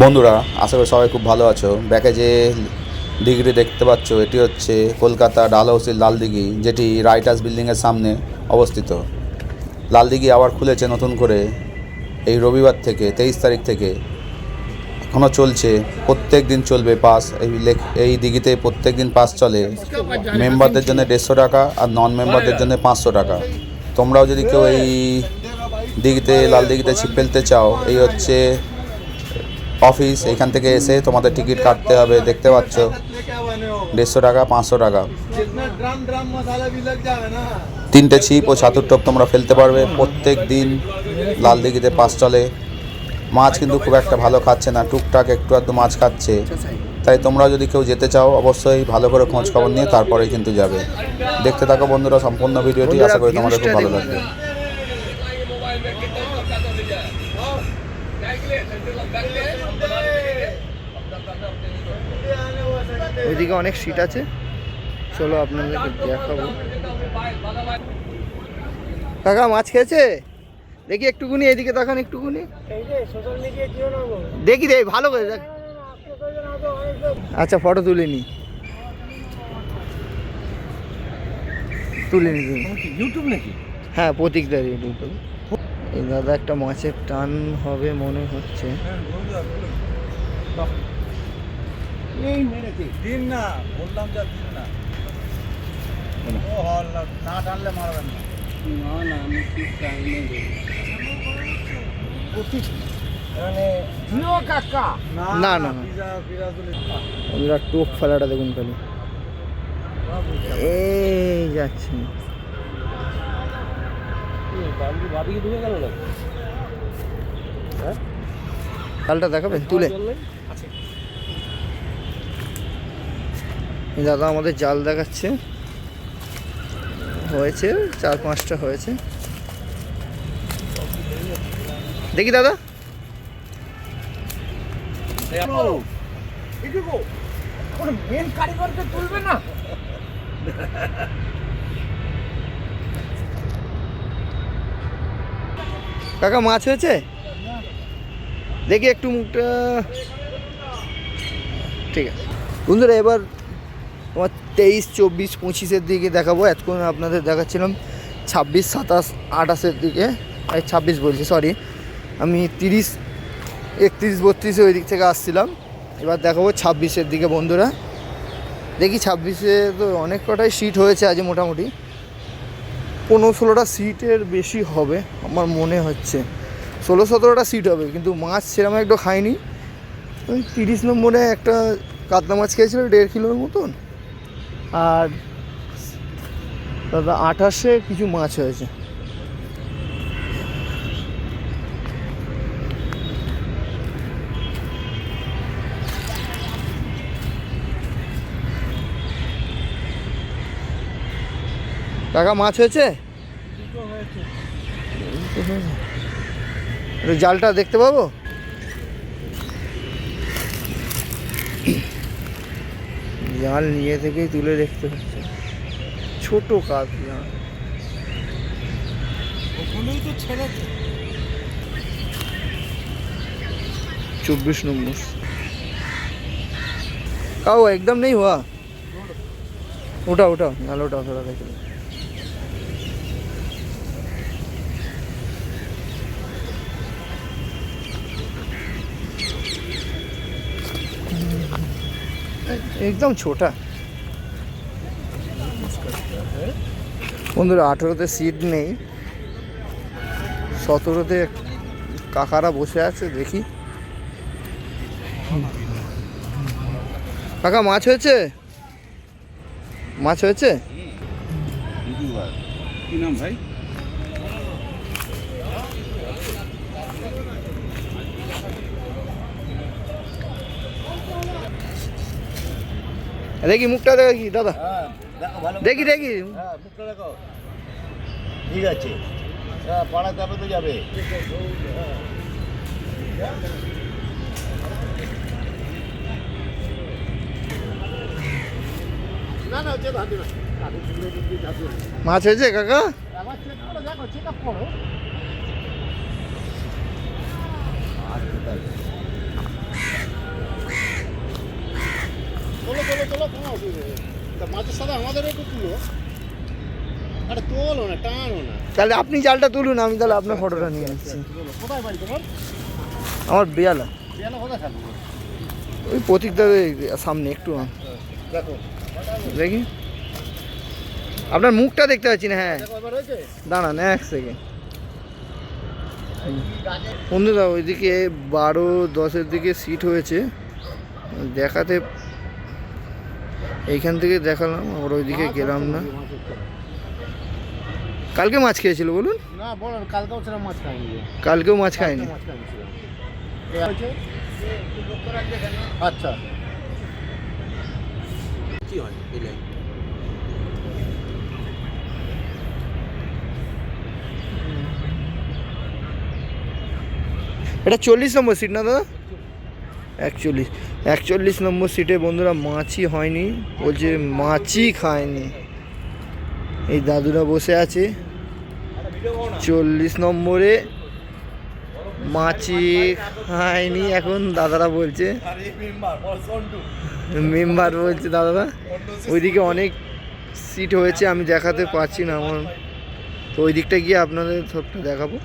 বন্ধুরা, আশা করি সবাই খুব ভালো আছো। ব্যাকে যে দিঘিটি দেখতে পাচ্ছ, এটি হচ্ছে কলকাতা ডালহৌসির লাল দিঘি যেটি রাইটার্স বিল্ডিংয়ের সামনে অবস্থিত। লাল দিঘি আবার খুলেছে নতুন করে। এই রবিবার থেকে, তেইশ তারিখ থেকে এখনও চলছে প্রত্যেক দিন চলবে পাস। এই লেখ, এই দিঘিতে প্রত্যেক দিন পাস চলে। মেম্বারদের জন্য দেড়শো টাকা আর নন মেম্বারদের জন্য পাঁচশো টাকা। তোমরাও যদি কেউ এই দিঘিতে লাল দিঘিতে ছিপ ফেলতে চাও, এই হচ্ছে অফিস এখান থেকে এসে তোমাদের টিকিট কাটতে হবে, দেখতে পাচ্ছ। দেড়শো টাকা, পাঁচশো টাকা। তিনটে ছিপ ও ছাতুর টপ তোমরা ফেলতে পারবে। প্রত্যেক দিন লাল দিঘিতে পাস চলে। মাছ কিন্তু খুব একটা ভালো খাচ্ছে না। টুকটাক একটু আধটু মাছ খাচ্ছে। তাই তোমরা যদি কেউ যেতে চাও, অবশ্যই ভালো করে খোঁজ খবর নিয়ে তারপরেই কিন্তু যাবে। দেখতে থাকো বন্ধুরা, সম্পূর্ণ ভিডিওটি। আশা করি তোমাদের খুব ভালো লাগবে। ওইদিকে অনেক সিট আছে। চলো আপনাদেরকে দেখাবো। কাকা মাছ খেয়েছে? দেখি একটুকুনি এদিকে দেখান একটুকুনি। দেখি রে ভালো করে দেখ। আচ্ছা ফটো তুলে নি। তুলে নি ইউটিউব নাকি? হ্যাঁ প্রতীকদার ইউটিউব এই দাদা একটা মাছের টান হবে মনে হচ্ছে। এই মেরেছে। দিন না বললাম যা দিন না। ও হল না টানলে মারবেন না। না না আমি ঠিক টাইমে মানে জিও কাকা! না, না, না। আমরা টোপ ফেলাটা দেখুন খালি। এই যাচ্ছে। কালটা দেখাবেন তুলে। এই দাদা আমাদের জাল দেখাচ্ছে। হয়েছে, চার পাঁচটা হয়েছে। দেখি দাদা। মেন না কাকা, মাছ হয়েছে? দেখি একটু মুখটা। ঠিক আছে। বন্ধুরা, এবার তোমার তেইশ, চব্বিশ, পঁচিশের দিকে দেখাবো। এতক্ষণ আপনাদের দেখাচ্ছিলাম ছাব্বিশ, সাতাশ, আঠাশের দিকে। ছাব্বিশ বলছি সরি আমি তিরিশ, একত্রিশ, বত্রিশে ওই দিক থেকে আসছিলাম। এবার দেখাবো ছাব্বিশের দিকে, বন্ধুরা। দেখি ছাব্বিশে তো অনেক কটাই সিট হয়েছে আজ মোটামুটি। পনেরো, ষোলোটা সিটের বেশি হবে, আমার মনে হচ্ছে। ষোলো, সতেরোটা সিট হবে, কিন্তু মাছ সেরকম একটু খাইনি। ওই তিরিশ নম্বরে একটা কাতলা মাছ খেয়েছিল, দেড় কিলোর মতন। আর দাদা আঠাশে কিছু মাছ হয়েছে। কাকা মাছ হয়েছে? জালটা দেখতে পাবো? জাল নিজে থেকেই তুলে দেখতে হচ্ছে ছোট কাপ জাল চব্বিশ নম্বর। কাউ একদম নেই হওয়া ওটা ওটা জাল ওটা ফেলা नाल उठा थोड़ा देख लो একদম ছোটা বন্ধুরা আঠেরোতে সিট নেই সতেরোতে কাকারা বসে আছে দেখি কাকা মাছ হয়েছে মাছ হয়েছে কি নাম ভাই দেখি মুখটা দেখি দাদা। হ্যাঁ দেখো দেখি। দেখি। হ্যাঁ মুখটা দেখো। ঠিক আছে। হ্যাঁ পাড়া যাবে তো যাবে। না না হচ্ছে মাছ হয়েছে কাকা? একবার চেক করে তা মাছের সাথে আমাদেরও একটু তুলো। আরে তোলো না টানো না। তাহলে আপনি জালটা তুলুন আমি তাহলে আপনার ফটোটা নিয়ে নিচ্ছি কোথায় বাড়ি তোমার? আমার বেয়ালা বিয়ানা কোথায় থাকবে ওই প্রতীকদার সামনে একটু দেখো। দেখি। আপনার মুখটা দেখতে পাচ্ছি না হ্যাঁ। দাঁড়ান এক সেকেন্ড বন্ধুরা ওইদিকে বারো দশের দিকে সিট হয়েছে। দেখাতে এইখান থেকে দেখালাম আমরা ওইদিকে গেলাম না। কালকে মাছ খেয়েছিল বলুন? না বলো কালকেও ছিলাম মাছ খাইনি। কালকেও মাছ খায়নি মাছ খাইনি? আচ্ছা। কি হয় এটা চল্লিশ নম্বর সিট না দাদা? একচল্লিশ। একচল্লিশ নম্বর সিটে বন্ধুরা মাছই হয়নি, বলছে মাছই খায়নি। এই দাদুরা বসে আছে। চল্লিশ নম্বরে মাছি খায়নি এখন, দাদারা বলছে। মেম্বার বলছে দাদারা। ওইদিকে অনেক সিট হয়েছে, আমি দেখাতে পারছি না আমার। তো ওই দিকটা গিয়ে আপনাদের সবটা দেখাবো।